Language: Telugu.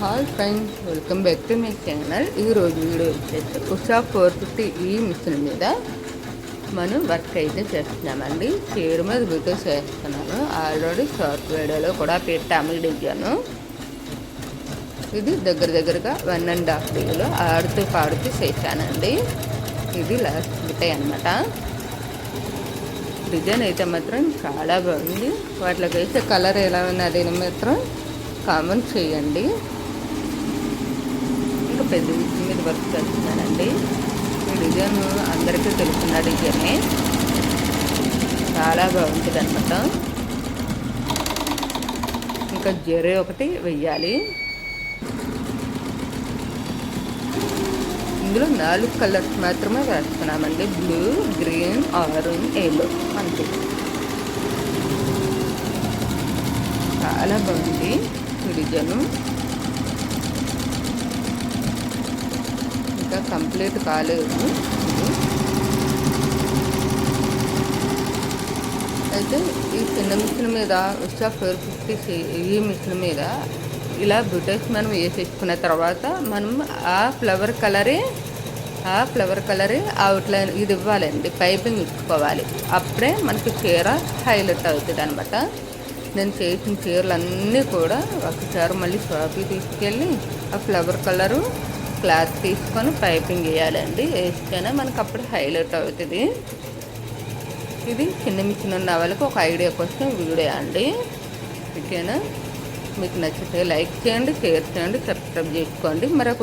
Hi friends welcome back to my channel. ఈరోజు వీడియో వచ్చేసి ఉషా ఫోర్ ఫిఫ్టీ ఈ మిషన్ మీద మనం వర్క్ అయితే చేస్తున్నామండి. చీర మీద బిటోస్ చేస్తున్నాను. ఆల్రెడీ షార్ట్ వీడియోలో కూడా పెట్టాము ఈ డిజైన్. ఇది దగ్గర దగ్గరగా వన్ అండ్ హాఫ్ డేలో ఆడుతూ పాడుతూ చేశానండి. ఇది లాస్ట్ బిటే అనమాట డిజైన్ అయితే మాత్రం చాలా బాగుంది. వాటిలోకి వేసే కలర్ ఎలా ఉన్నది మాత్రం కామెంట్ చేయండి. ఇంకా పెద్ద మీద వర్క్ చేస్తున్నానండి. ఈ డిజైన్ అందరికీ తెలుసున్న డిజైనే. చాలా బాగుంటుంది అనమాట ఇంకా జరీ ఒకటి వెయ్యాలి. ఇందులో నాలుగు కలర్స్ మాత్రమే వేస్తున్నామండి. బ్లూ గ్రీన్ ఆరెంజ్ ఎల్లో అంతే. చాలా బాగుంది ఈ ఇంకా కంప్లీట్ కాలేదు. అయితే ఈ చిన్న మిషన్ మీద ఉషా ఫోర్ ఫిఫ్టీ ఈ మిషన్ మీద ఇలా బ్రిటిష్ మనం వేసేసుకున్న తర్వాత మనం ఆ ఫ్లవర్ కలరే ఆ ఫ్లవర్ కలరే అవుట్లైన్ ఇది ఇవ్వాలండి పైపింగ్ ఇచ్చుకోవాలి. అప్పుడే మనకి చీర హైలైట్ అవుతుంది అనమాట నేను చేసిన చీరలు అన్నీ కూడా ఒకసారి మళ్ళీ షాప్కి తీసుకెళ్ళి ఆ ఫ్లవర్ కలరు క్లాత్ తీసుకొని పైపింగ్ వేయాలండి. వేస్తేనే మనకు అప్పుడు హైలైట్ అవుతుంది. ఇది చిన్న మిషన్ ఉన్న వాళ్ళకి ఒక ఐడియా కోసం వీడియో అండి. ఓకేనా? మీకు నచ్చితే లైక్ చేయండి షేర్ చేయండి సబ్స్క్రైబ్ చేసుకోండి. మరొక